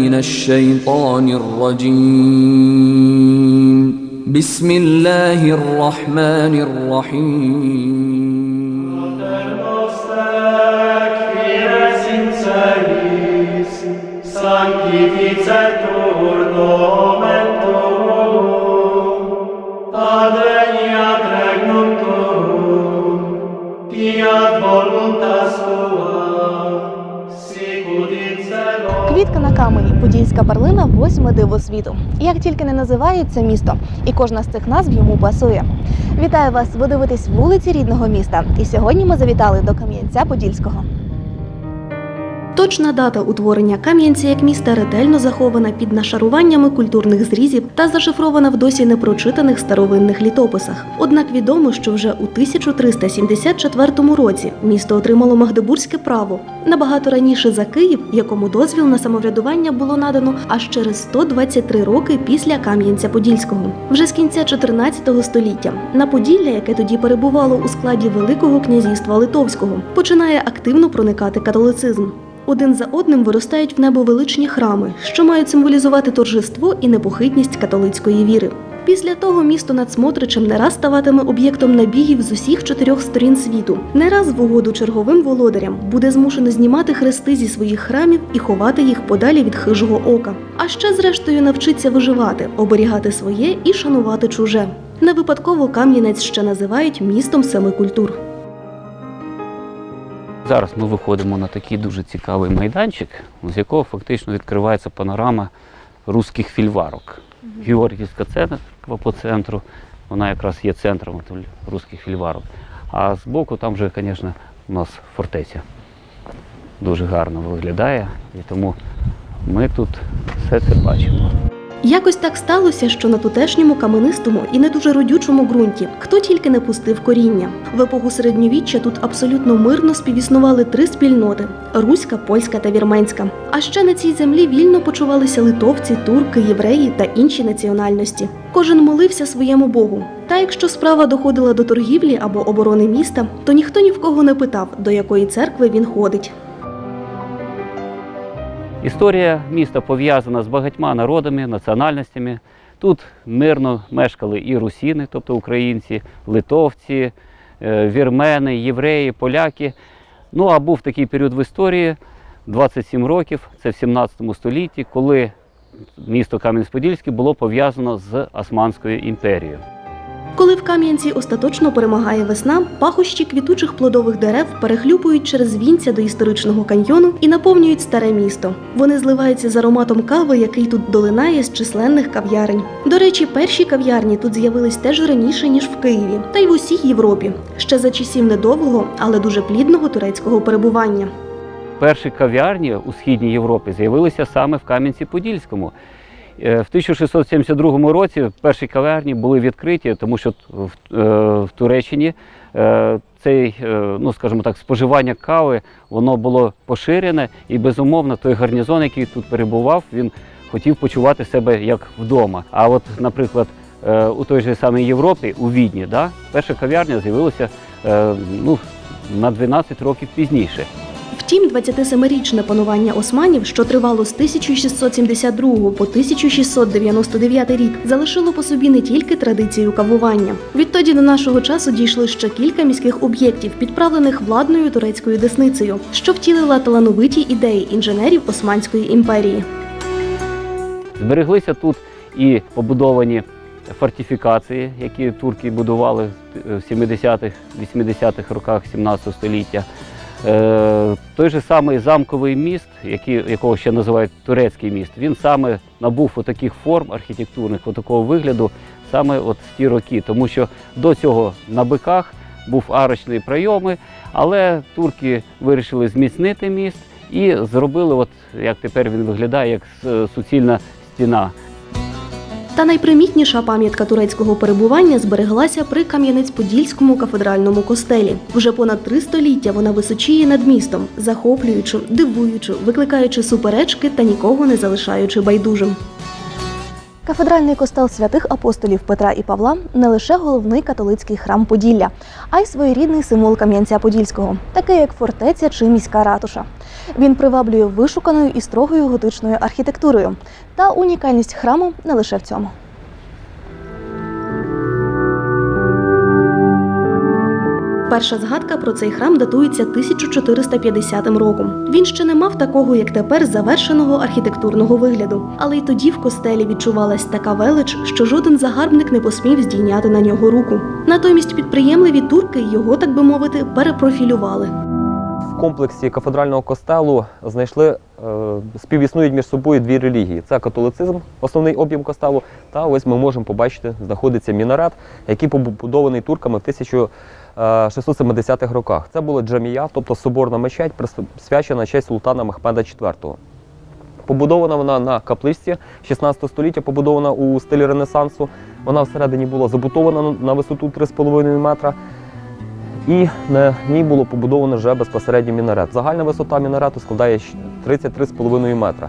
من الشيطان الرجيم. بسم الله الرحمن الرحيم. Sanctificetur Domini камені, подільська перлина, восьме диво світу. Як тільки не називається місто, і кожна з цих назв йому пасує. Вітаю вас! Ви дивитесь вулиці рідного міста. І сьогодні ми завітали до Кам'янця-Подільського. Точна дата утворення Кам'янця як міста ретельно захована під нашаруваннями культурних зрізів та зашифрована в досі непрочитаних старовинних літописах. Однак відомо, що вже у 1374 році місто отримало магдебурзьке право набагато раніше за Київ, якому дозвіл на самоврядування було надано аж через 123 роки після Кам'янця-Подільського. Вже з кінця 14 століття на Поділля, яке тоді перебувало у складі Великого князівства Литовського, починає активно проникати католицизм. Один за одним виростають в небо величні храми, що мають символізувати торжество і непохитність католицької віри. Після того місто над Смотричем не раз ставатиме об'єктом набігів з усіх чотирьох сторін світу. Не раз в угоду черговим володарям буде змушено знімати хрести зі своїх храмів і ховати їх подалі від хижого ока. А ще, зрештою, навчиться виживати, оберігати своє і шанувати чуже. Не випадково Кам'янець ще називають містом семи культур. Зараз ми виходимо на такий дуже цікавий майданчик, з якого фактично відкривається панорама руських фільварок. Георгіївська церква по центру, вона якраз є центром от руських фільварок. А збоку там вже, звісно, у нас фортеця. Дуже гарно виглядає, і тому ми тут все це бачимо. Якось так сталося, що на тутешньому каменистому і не дуже родючому ґрунті хто тільки не пустив коріння. В епоху середньовіччя тут абсолютно мирно співіснували три спільноти: руська, польська та вірменська. А ще на цій землі вільно почувалися литовці, турки, євреї та інші національності. Кожен молився своєму Богу. Та якщо справа доходила до торгівлі або оборони міста, то ніхто ні в кого не питав, до якої церкви він ходить. Історія міста пов'язана з багатьма народами, національностями. Тут мирно мешкали і русіни, тобто українці, литовці, е, вірмени, євреї, поляки. Ну а був такий період в історії 27 років, це в 17 столітті, коли місто Кам'янець-Подільський було пов'язано з Османською імперією. Коли в Кам'янці остаточно перемагає весна, пахощі квітучих плодових дерев перехлюпують через вінця до історичного каньйону і наповнюють старе місто. Вони зливаються з ароматом кави, який тут долинає з численних кав'ярень. До речі, перші кав'ярні тут з'явились теж раніше ніж в Києві, та й в усій Європі. Ще за часів недовгого, але дуже плідного турецького перебування. Перші кав'ярні у східній Європі з'явилися саме в Кам'янці-Подільському. Е, В 1672 році перші кав'ярні були відкриті, тому що в, е, Туреччині е, цей, ну скажімо так, споживання кави воно було поширене і безумовно той гарнізон, який тут перебував, він хотів почувати себе як вдома. А от, наприклад, у той же самій Європі, у Відні, да, перша кав'ярня з'явилася ну, на 12 років пізніше. Втім, 27-річне панування османів, що тривало з 1672 по 1699 рік, залишило по собі не тільки традицію кавування. Відтоді до нашого часу дійшли ще кілька міських об'єктів, підправлених владною турецькою десницею, що втілила талановиті ідеї інженерів Османської імперії. Збереглися тут і побудовані фортифікації, які турки будували в 70-х, 80-х роках 17 століття. Е, той же самий замковий міст, який, якого ще називають турецький міст, він саме набув таких форм архітектурних, такого вигляду саме от в ті роки, тому що до цього на биках був арочні прийоми, але турки вирішили зміцнити міст і зробили, от як тепер він виглядає, як суцільна стіна. Та найпримітніша пам'ятка турецького перебування збереглася при Кам'янець-Подільському кафедральному костелі. Вже понад три століття вона височіє над містом, захоплюючи, дивуючи, викликаючи суперечки та нікого не залишаючи байдужим. Кафедральний костел святих апостолів Петра і Павла не лише головний католицький храм Поділля, а й своєрідний символ Кам'янця Подільського, такий як фортеця чи міська ратуша. Він приваблює вишуканою і строгою готичною архітектурою. Та унікальність храму не лише в цьому. Перша згадка про цей храм датується 1450 роком. Він ще не мав такого, як тепер, завершеного архітектурного вигляду. Але й тоді в костелі відчувалась така велич, що жоден загарбник не посмів здійняти на нього руку. Натомість підприємливі турки його, так би мовити, перепрофілювали. Комплексі кафедрального костелу знайшли е, співіснують між собою дві релігії: це католицизм, основний об'єм костелу. Та ось ми можемо побачити, знаходиться мінарет, який побудований турками в 1670-х роках. Це була джамія, тобто соборна мечеть, присвячена честь султана Мехмеда IV. Побудована вона на капличці 16 століття, побудована у стилі Ренесансу. Вона всередині була забутована на висоту 3,5 метра. І на ній було побудовано вже безпосередньо мінарет. Загальна висота мінарету складає 33,5 метра.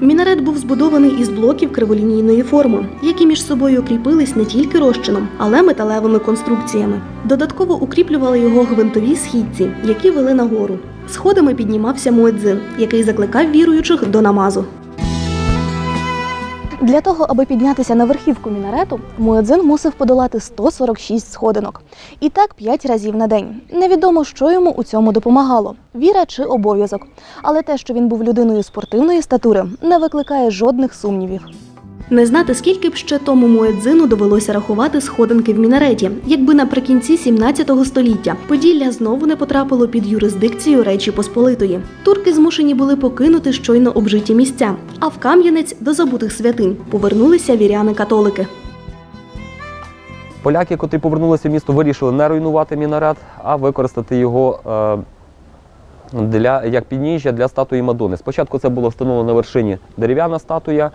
Мінарет був збудований із блоків криволінійної форми, які між собою кріпились не тільки розчином, але металевими конструкціями. Додатково укріплювали його гвинтові східці, які вели нагору. Сходами піднімався муедзин, який закликав віруючих до намазу. Для того, аби піднятися на верхівку мінарету, муедзин мусив подолати 146 сходинок. І так п'ять разів на день. Невідомо, що йому у цьому допомагало віра чи обов'язок. Але те, що він був людиною спортивної статури, не викликає жодних сумнівів. Не знати, скільки б ще тому Муедзину довелося рахувати сходинки в мінареті, якби наприкінці 17 століття Поділля знову не потрапило під юрисдикцію Речі Посполитої. Турки змушені були покинути щойно обжиті місця, а в Кам'янець до забутих святинь повернулися віряни-католики. Поляки, котрі повернулися в місто, вирішили не руйнувати мінарет, а використати його е, для, як підніжжя для статуї Мадони. Спочатку це було встановлено на вершині дерев'яна статуя.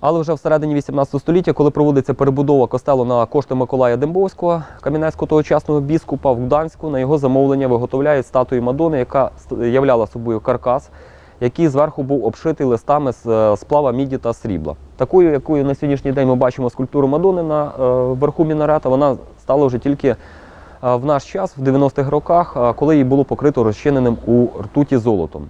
Але вже всередині 18 століття, коли проводиться перебудова костелу на кошти Миколая Дембовського, кам'янецького тогочасного біскупа в Гданську, на його замовлення виготовляють статую Мадони, яка являла собою каркас, який зверху був обшитий листами з е, сплава міді та срібла. Такою, якою на сьогоднішній день ми бачимо скульптуру Мадони на е, верху мінарета, вона стала вже тільки е, в наш час, в 90-х роках, коли її було покрито розчиненим у ртуті золотом.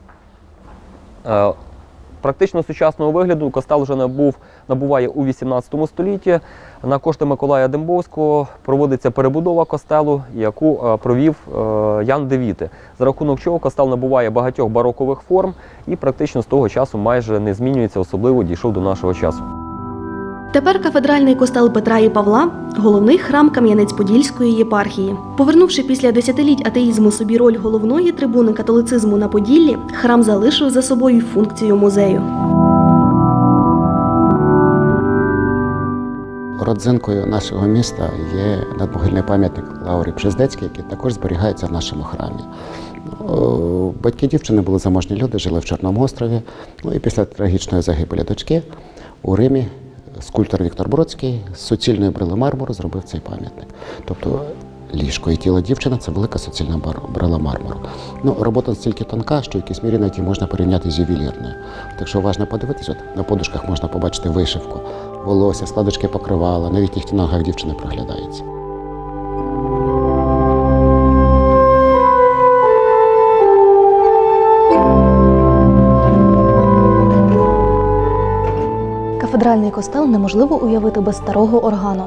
Практично сучасного вигляду костел вже набув, набуває у 18 столітті. На кошти Миколая Дембовського проводиться перебудова костелу, яку е, провів е, Ян Девіти, за рахунок чого костел набуває багатьох барокових форм і практично з того часу майже не змінюється, особливо дійшов до нашого часу. Тепер кафедральний костел Петра і Павла головний храм Кам'янець-Подільської єпархії. Повернувши після десятиліть атеїзму собі роль головної трибуни католицизму на Поділлі, храм залишив за собою функцію музею. Родзинкою нашого міста є надмогильний пам'ятник Лаурі Пшездецькій, який також зберігається в нашому храмі. Батьки дівчини були заможні люди, жили в Чорному острові. Ну і після трагічної загибелі дочки у Римі скульптор Віктор Бродський з суцільної брили мармуру зробив цей пам'ятник. Тобто ліжко і тіло дівчини це велика суцільна брила мармуру. Ну, робота настільки тонка, що в якійсь мірі навіть можна порівняти з ювелірною. Так що уважно подивитись, от на подушках можна побачити вишивку, волосся, складочки покривала, навіть нігті на ногах дівчини проглядається. Кафедральний костел неможливо уявити без старого органу.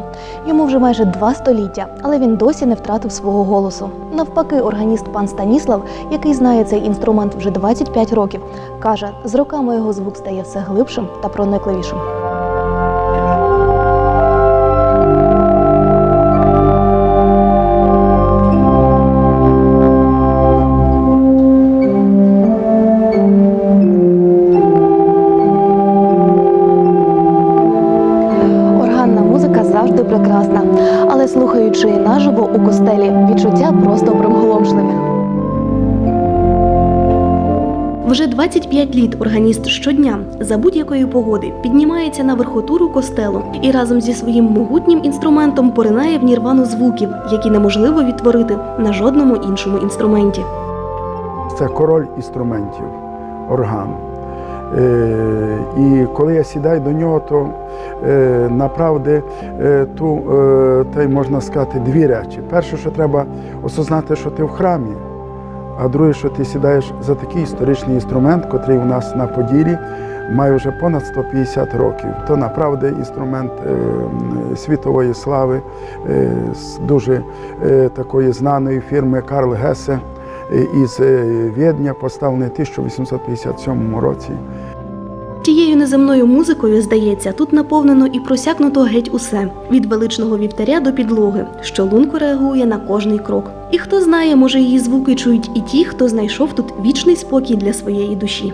Йому вже майже два століття, але він досі не втратив свого голосу. Навпаки, органіст пан Станіслав, який знає цей інструмент вже 25 років, каже, з роками його звук стає все глибшим та проникливішим. Відчуття просто примголомшливі. Вже 25 літ органіст щодня за будь-якої погоди піднімається на верхотуру костелу і разом зі своїм могутнім інструментом поринає в нірвану звуків, які неможливо відтворити на жодному іншому інструменті. Це король інструментів, орган. Е, І коли я сідаю до нього, то е, направди е, ту, та й можна сказати, дві речі. Перше, що треба осознати, що ти в храмі, а друге, що ти сідаєш за такий історичний інструмент, котрий у нас на Поділі має вже понад 150 років. То направди інструмент світової слави з дуже такої знаної фірми Карл Гесе із Відня, поставлений в 1857 році. Тією неземною музикою, здається, тут наповнено і просякнуто геть усе від величного вівтаря до підлоги, що лунко реагує на кожний крок. І хто знає, може її звуки чують і ті, хто знайшов тут вічний спокій для своєї душі.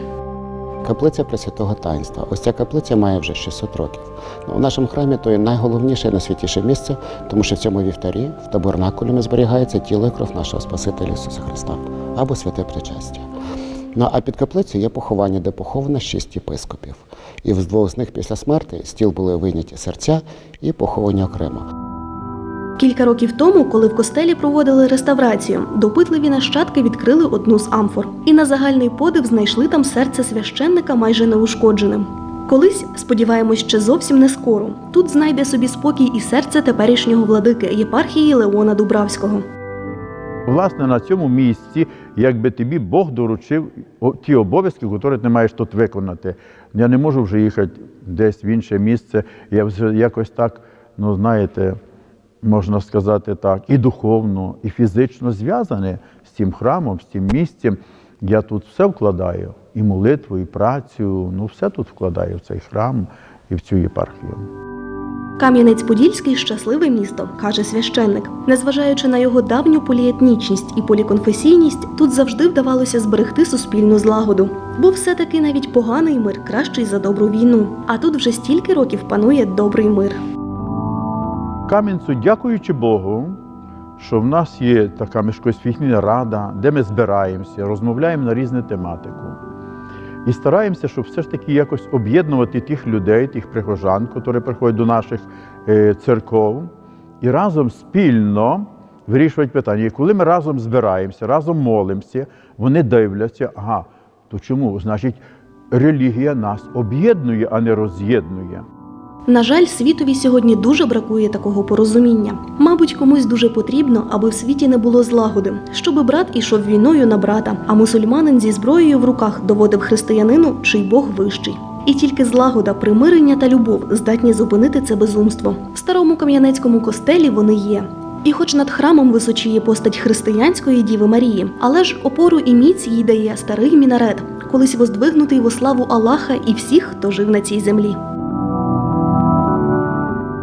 Каплиця Пресвятого Таїнства. Ось ця каплиця має вже 600 років. Ну, в нашому храмі то є найголовніше і найсвятіше місце, тому що в цьому вівтарі, в таборнакулі зберігається тіло і кров нашого Спасителя Ісуса Христа або святе причастя. Ну а під каплицею є поховання, де поховано шість єпископів. І з двох з них після смерті з тіл були вийняті серця і поховані окремо. Кілька років тому, коли в костелі проводили реставрацію, допитливі нащадки відкрили одну з амфор і на загальний подив знайшли там серце священника майже неушкодженим. Колись, сподіваємось, ще зовсім не скоро. Тут знайде собі спокій і серце теперішнього владики єпархії Леона Дубравського. Власне, на цьому місці, якби тобі Бог доручив ті обов'язки, які ти маєш тут виконати. Я не можу вже їхати десь в інше місце. Я вже якось так, ну знаєте, можна сказати так, і духовно, і фізично зв'язаний з цим храмом, з цим місцем. Я тут все вкладаю, і молитву, і працю, ну все тут вкладаю в цей храм і в цю єпархію. Кам'янець-Подільський щасливе місто, каже священник. Незважаючи на його давню поліетнічність і поліконфесійність, тут завжди вдавалося зберегти суспільну злагоду. Бо все-таки навіть поганий мир кращий за добру війну. А тут вже стільки років панує добрий мир. Кам'янцю, дякуючи Богу, що в нас є така міжкосвітня рада, де ми збираємося, розмовляємо на різну тематику. І стараємося, щоб все ж таки якось об'єднувати тих людей, тих прихожан, які приходять до наших е, церков, і разом спільно вирішувати питання. І коли ми разом збираємося, разом молимося, вони дивляться, ага, то чому? Значить, релігія нас об'єднує, а не роз'єднує. На жаль, світові сьогодні дуже бракує такого порозуміння. Мабуть, комусь дуже потрібно, аби в світі не було злагоди, щоби брат ішов війною на брата, а мусульманин зі зброєю в руках доводив християнину, чий Бог вищий. І тільки злагода, примирення та любов здатні зупинити це безумство. В старому кам'янецькому костелі вони є. І хоч над храмом височіє постать християнської Діви Марії, але ж опору і міць їй дає старий мінарет, колись воздвигнутий во славу Аллаха і всіх, хто жив на цій землі.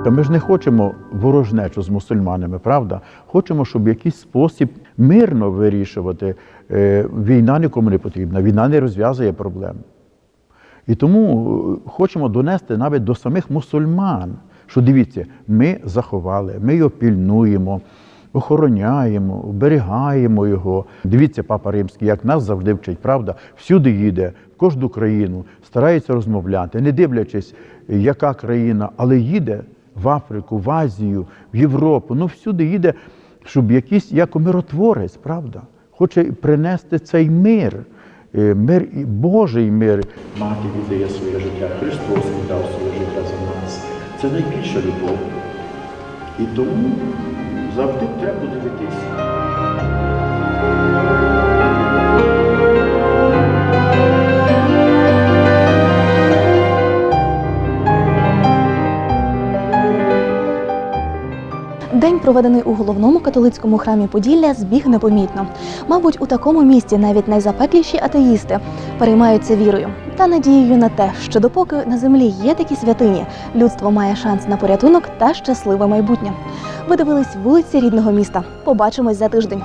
Та ми ж не хочемо ворожнечу з мусульманами, правда? Хочемо, щоб в якийсь спосіб мирно вирішувати. Е, Війна нікому не потрібна, війна не розв'язує проблем. І тому е, хочемо донести навіть до самих мусульман, що дивіться, ми заховали, ми його пільнуємо, охороняємо, оберігаємо його. Дивіться, папа римський, як нас завжди вчить, правда, всюди їде, в кожну країну, старається розмовляти, не дивлячись, яка країна, але їде в Африку, в Азію, в Європу. Ну всюди їде, щоб якийсь як миротворець, правда, хоче принести цей мир. Е, Мир і Божий мир. Мати віддає своє життя, Христос віддав своє життя за нас. Це найбільша любов. І тому завжди треба дивитися. День, проведений у головному католицькому храмі Поділля, збіг непомітно. Мабуть, у такому місті навіть найзапекліші атеїсти переймаються вірою та надією на те, що допоки на землі є такі святині, людство має шанс на порятунок та щасливе майбутнє. Ви дивились вулиці рідного міста. Побачимось за тиждень.